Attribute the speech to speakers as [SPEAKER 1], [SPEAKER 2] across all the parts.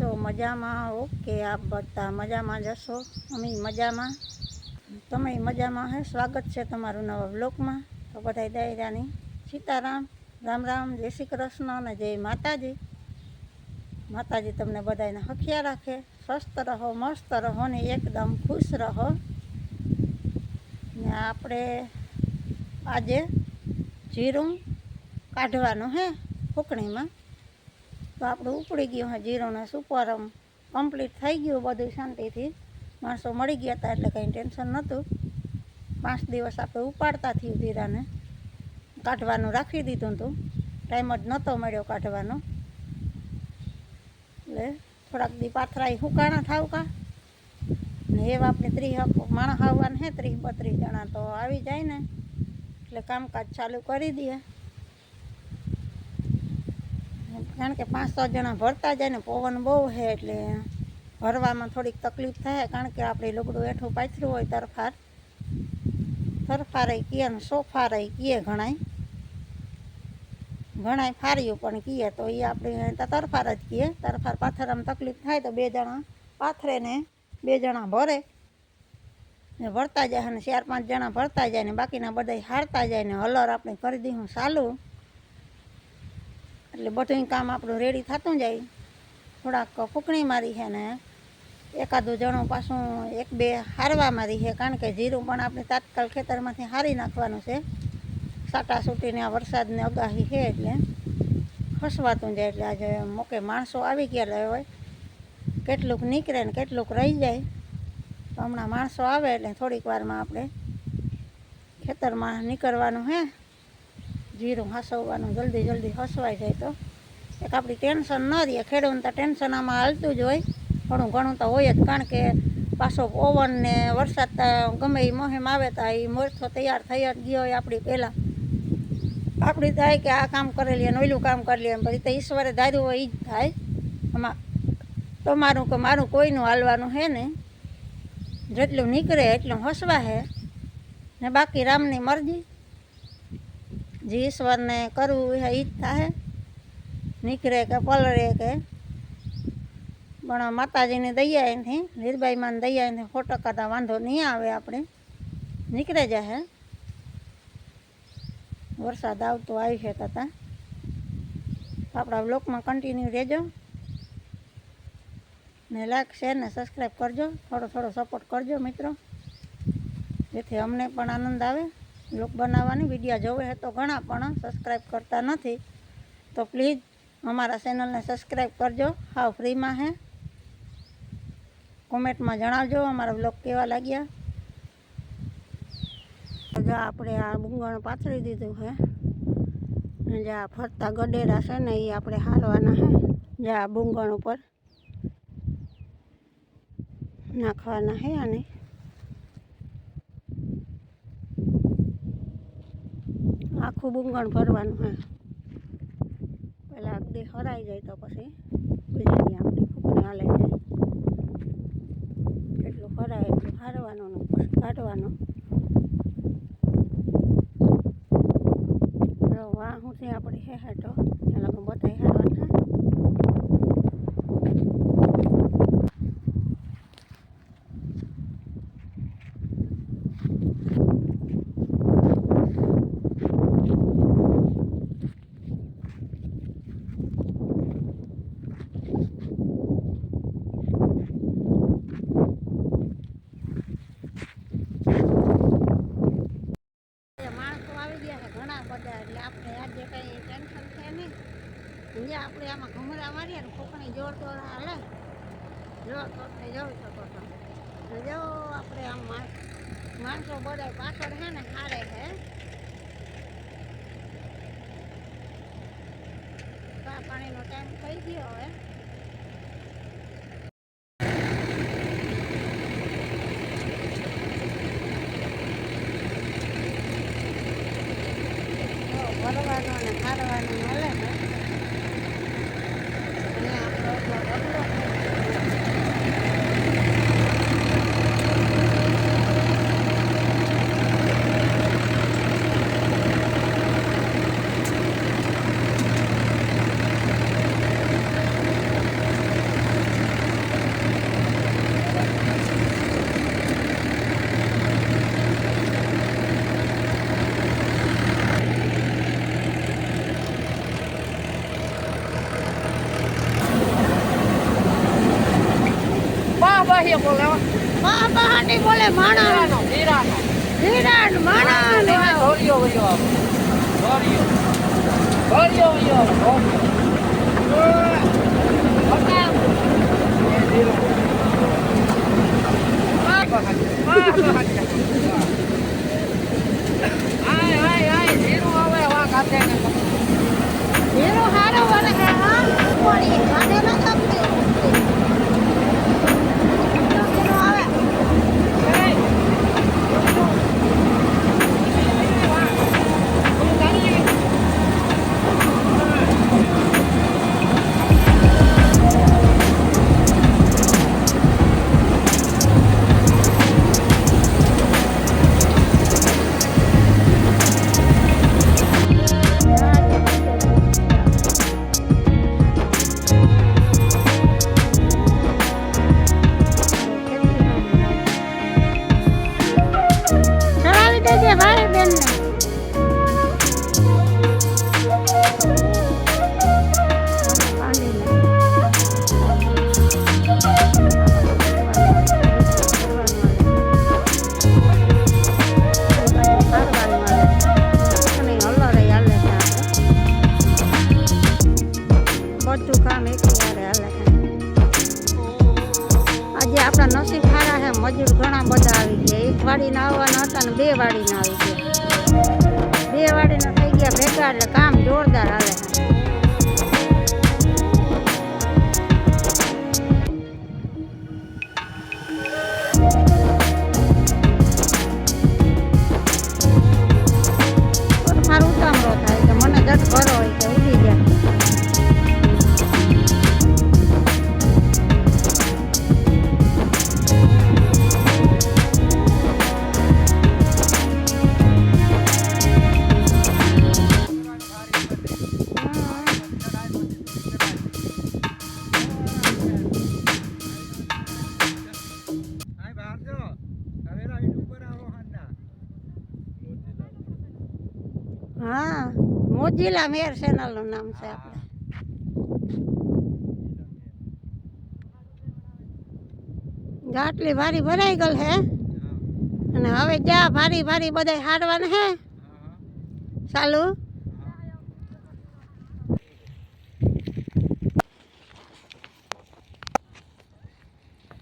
[SPEAKER 1] છો? મજામાં? ઓકે, આપ બધા મજામાં જશો અમે મજામાં. તમે મજામાં હે? સ્વાગત છે તમારું નવા બ્લોગમાં તો બધા દાયરાની સીતારામ, રામ રામ, જય શ્રી કૃષ્ણ અને જય માતાજી. માતાજી તમને બધાને હખિયા રાખે. સ્વસ્થ રહો, મસ્ત રહો ને એકદમ ખુશ રહો. ને આપણે આજે જીરું કાઢવાનું હે, ફૂકણીમાં. તો આપણું ઉપડી ગયું હા જીરોને સુપરમ. કમ્પ્લીટ થઈ ગયું બધું શાંતિથી. માણસો મળી ગયા હતા એટલે કંઈ ટેન્શન નહોતું. પાંચ દિવસ આપણે ઉપાડતા થયું જીરાને કાઢવાનું રાખી દીધું હતું ટાઈમ જ નહોતો મળ્યો કાઢવાનો. એટલે થોડાક દી પાથરાઈ હુકાણા થાવ કા? ને એવા આપણે ત્રીસ માણસ આવવાના હે ત્રીસ બત્રીસ જણા તો આવી જાય ને. એટલે કામકાજ ચાલુ કરી દઈએ. કારણ કે પાંચ, છ જણા ભરતા જાય ને, પવન બહુ છે એટલે ભરવામાં થોડીક તકલીફ થાય, કારણ કે આપણે લુગડું હેઠું પાથર્યું હોય, તરફાર. તરફારે કીએ ને સોફારે કીએ ઘણાય. ઘણાય ફાર્યું પણ કીએ, તો એ આપણે તરફાર જ કીએ. તરફાર પાથરવામાં તકલીફ થાય તો બે જણા પાથરે ને બે જણા ભરે. ને ભરતા જાય અને ચાર, પાંચ જણા ભરતા જાય ને બાકીના બધા હારતા જાય ને હલર આપણે કરી દઈશું ચાલુ. એટલે બધું કામ આપણું રેડી થતું જાય. થોડાક ફૂકણી મારી છે ને, એકાદું જણું પાછું એક બે હારવા મારી છે, કારણ કે જીરું પણ આપણે તાત્કાલ ખેતરમાંથી હારી નાખવાનું છે. સાટા સૂટીને આ વરસાદને અગાહી છે એટલે ફસવાતું જાય એટલે આજે મોકે માણસો આવી ગયા હોય. કેટલુંક નીકળે ને કેટલુંક રહી જાય. તો હમણાં માણસો આવે એટલે થોડીક વારમાં આપણે ખેતરમાં નીકળવાનું હે. જીરું હસવવાનું, જલ્દી જલ્દી હસવાઈ જાય તો. એક આપણી ટેન્શન ન રહે, ખેડૂતને તો ટેન્શન આમાં હાલતું જ હોય. ઘણું ઘણું તો હોય જ, કારણ કે પાછો ઓવન ને વરસાદ ગમે એ મોહેમ આવે તો એ મોરથો તૈયાર થઈ જ ગયો હોય આપણી પહેલાં. આપણી થાય કે આ કામ કરી લઈએ ઓલું કામ કરી લઈએ પછી તો ઈશ્વરે ધાર્યું હોય એ જ થાય. આમાં તમારું કે મારું કોઈનું હાલવાનું હે ને? જેટલું નીકળે એટલું હસવા હે. ને બાકી રામની મરજી. જે ઈશ્વરને કરવું એ જ થાય નીકળે કે પલરે કે પણ માતાજીની દયા એથી લીરબાઈમાન દયા એથી સો ટકા તો વાંધો નહીં આવે આપણે નીકળે જાય વરસાદ આવતો આવી છે તથા આપણા બ્લોકમાં કન્ટિન્યુ રહેજો ને લાઈક શેર ને સબસ્ક્રાઈબ કરજો થોડો થોડો સપોર્ટ કરજો મિત્રો જેથી અમને પણ આનંદ આવે બ્લોગ બનાવવાની વીડિયો જોવે છે તો ઘણા પણ સબસ્ક્રાઈબ કરતા નથી. તો પ્લીઝ અમારા ચેનલને સબસ્ક્રાઈબ કરજો. હાવ ફ્રીમાં હે કોમેન્ટમાં જણાવજો અમારા બ્લોગ કેવા લાગ્યા. જો આપણે આ બુંગણ પાથરી દીધું છે. જે આ ફરતા ગડેરા છે ને એ આપણે હારવાના છે. જે આ બુંગણ ઉપર નાખવાના છે આને. આખું બુંગણ ભરવાનું હે પહેલાં અગદી હરાઈ જાય તો પછી બીજાની આપણી ફૂકણી હાલે જાય એટલું હરાય, એટલું હારવાનું પછી કાઢવાનું. વાહ, હું ત્યાં આપણે હે હેઠો લોકો બધાય હારવાના માણસો આવી ગયા છે ઘણા બધા એટલે આપણે આજે કંઈ ટેન્શન છે નહીં જે આપણે આમાં ઘમરા મારીએ ને કોકણી જોર જોર હાલે. જોર જોર જોઈ શકો છો. ને જો આપણે આમ માણ- માણસો બધા પાછળ છે ને હારે છે પાણીનો ટાઈમ થઈ ગયો હવે. જો ભરવાનો ને હારવાનું મળે ને. Thank you. માણસ
[SPEAKER 2] હીરાનો
[SPEAKER 1] હીરાન માણસ
[SPEAKER 2] ધોરિયો વયો ધોરિયો ધોરિયો વયો
[SPEAKER 1] હીરો હારો વળે હા હા પડી ભેગા એટલે કામ જોરદાર હાલે મોજીલા મેર ચેનલનું નામ છે આપણે ગાટલી ભારી ભરાઈ ગયેલ હે અને હવે જા ભારી ભારી બધાય હાડવાના હે. ચાલુ.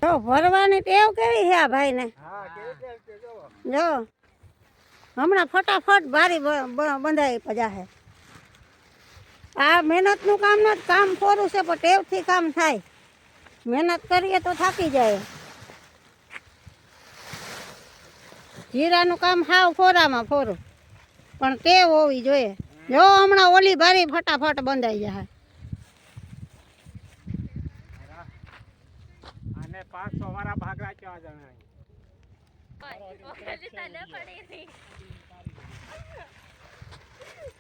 [SPEAKER 1] જો, ભરવાની ટેવ કેવી છે આ ભાઈને? જો. હમણાં ફટાફટ ભારી બંધાઈ પજા છે આ મહેનતનું કામ નથી કામ ખોરું છે પણ ટેવથી કામ થાય. મહેનત કરીએ તો થાકી જાય. જીરાનું કામ હાવ ફોરામાં ફોરું પણ ટેવ હોવી જોઈએ. જો હમણાં ઓલી ભારી ફટાફટ બંધાઈ જાય.
[SPEAKER 2] પાંચસો વાળા ભાગરા કેવા જણાય?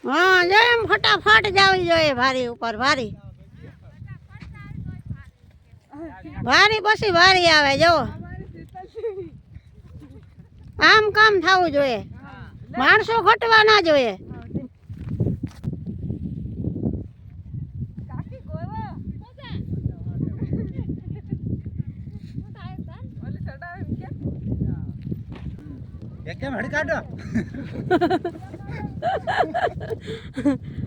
[SPEAKER 1] હા જો એમ ફટાફટ જાવી જોઈએ ભારી ઉપર, ભારી. ભારી પછી ભારી આવે, જો. આમ કામ થવું જોઈએ. માણસો ઘટવા ના જોઈએ.
[SPEAKER 3] કેમ હડકાડો?